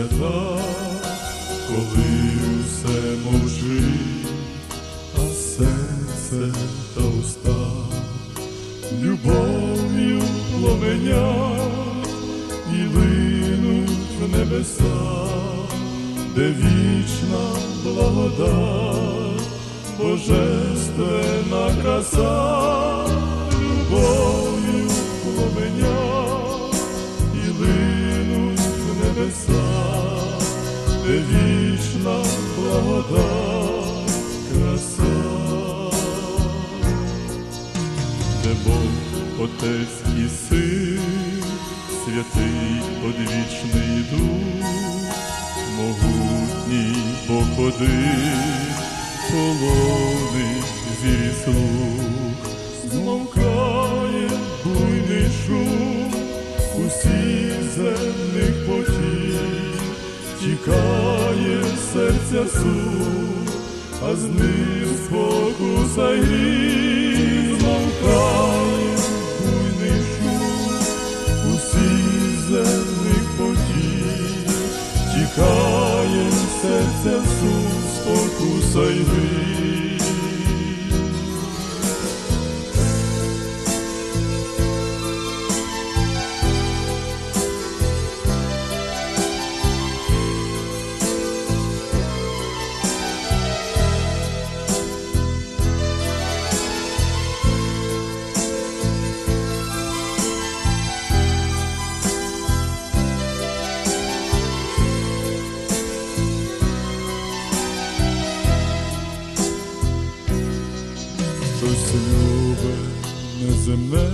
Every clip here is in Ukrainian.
свята, коли усе мовчи, а серце та уста, любов'ю пламеня і линуть в небеса, де вічна благодать, божественна краса, любов'ю пломеня, і линуть в небеса вічна благодать, краса. Де Бог, Отець і Син, святий одвічний Дух, могутній походить, полонить зірі слух, змовкає буйний шум усіх земних потів, тікає серця суд, а з ним спокуса гріх змовкає буйний шум усіх земних подій, тікає серця суд, спокуса й гріх. Щось любе, неземне,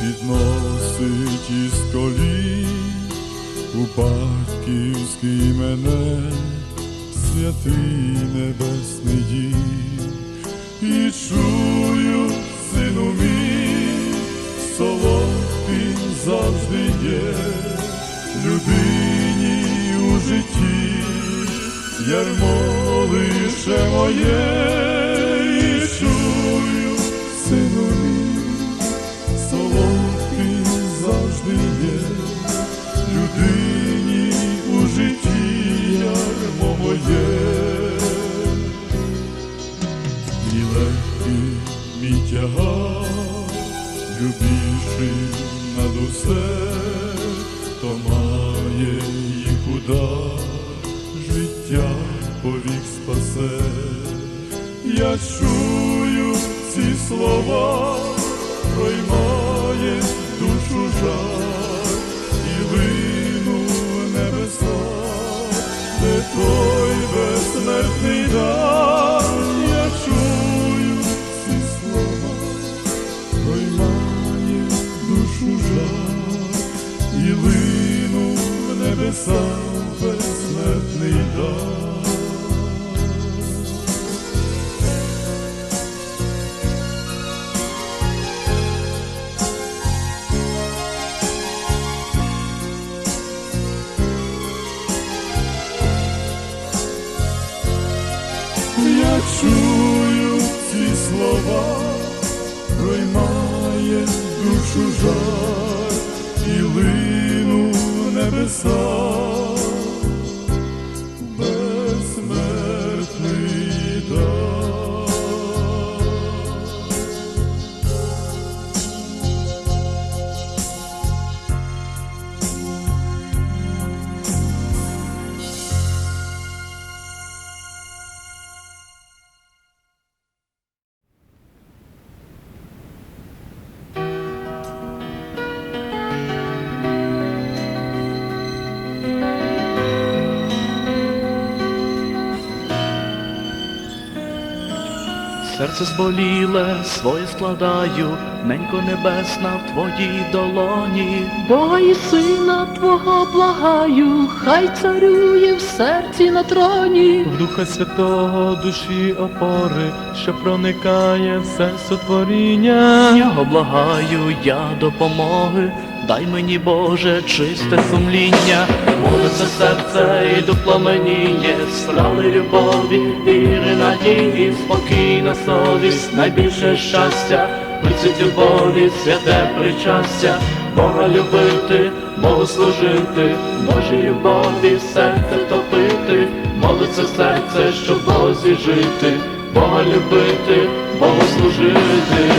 підносить із колін у батьківський мене, святий небесний дім, і чую, сину мій, солодкий завжди є, людині у житті, ярмо лише моє, любіший над усе, то має і куда життя повік спасе. Я чую ці слова, проймає і в небеса, безсмертний дар. Чую ці слова, проймає душу жаль в небеса. Серце зболіле, своє складаю, ненько небесна в твоїй долоні. Бога і сина Твого благаю, хай царює в серці на троні. в Духа Святого душі опори, що проникає в все сотворіння. Його благаю я допомоги, дай мені Боже чисте сумління, молиться серце і дух пламеніє, справи любові, віри, надії, спокійна совість, найбільше щастя, вицить болі, святе причастя, Бога любити, Богу служити, Божій любові серце топити, молиться серце, щоб Бозі жити. Бога любити, Богу служити.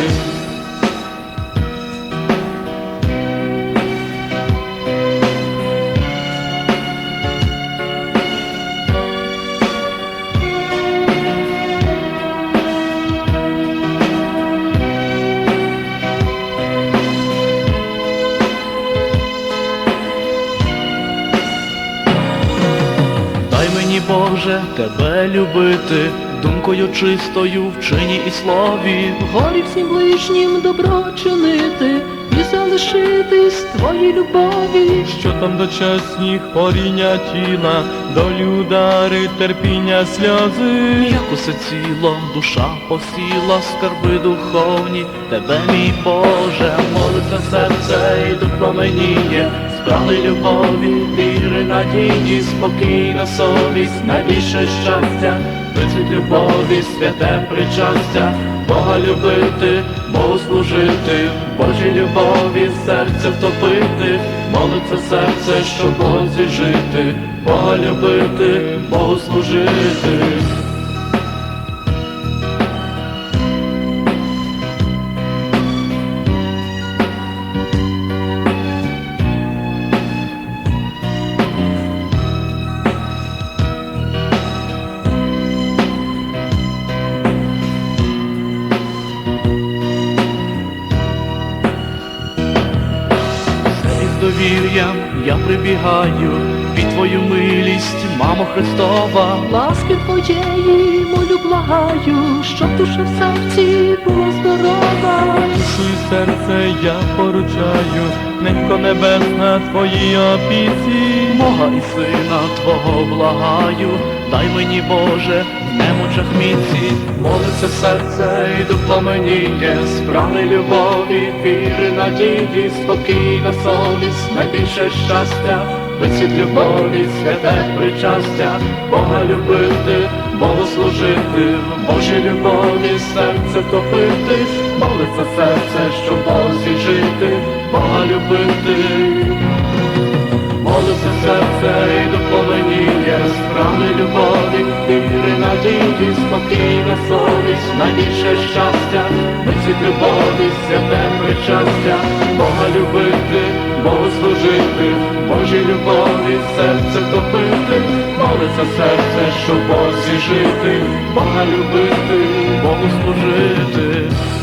Боже, тебе любити, думкою чистою в чині і слові. Горі всім ближнім добро чинити і залишитись твоїй любові. Що там дочасні хворіння тіла, долі удари, терпіння, сльози. Як усе ціло, душа посіла, скарби духовні, тебе, мій Боже, молиться серце і променіє, справи любові, віри, надії, спокійна совість, найбільше щастя, вицвіт любові, святе причастя, Бога любити, Богу служити, Божій любові серце втопити, молиться серце, щоб Бозі жити, Бога любити, Богу служити. Я прибігаю під твою милість, мамо Христова. Ласки твоєї молю благаю, щоб душа в серці була здорова. Душу і серце я поручаю, ненько небесна твоїй опіці. Бога і сина Твого благаю, дай мені, Боже, в немочах міці, молиться серце і дух пламеніє, справи любові, віри, надії, спокійна совість, найбільше щастя, вицвіт любові, святе причастя, Бога любити, Богу служити, Божій любові серце топити, молиться серце, щоб Бозі жити, Бога любити. Молиться серце і допоменіє, справи любові, віри, надії, спокійна совість, найбільше щастя, вицвіт любові, святе причастя, Бога любити, Богу служити, Божій любові, серце топити, молиться серце, щоб Бозі жити, Бога любити, Богу служити.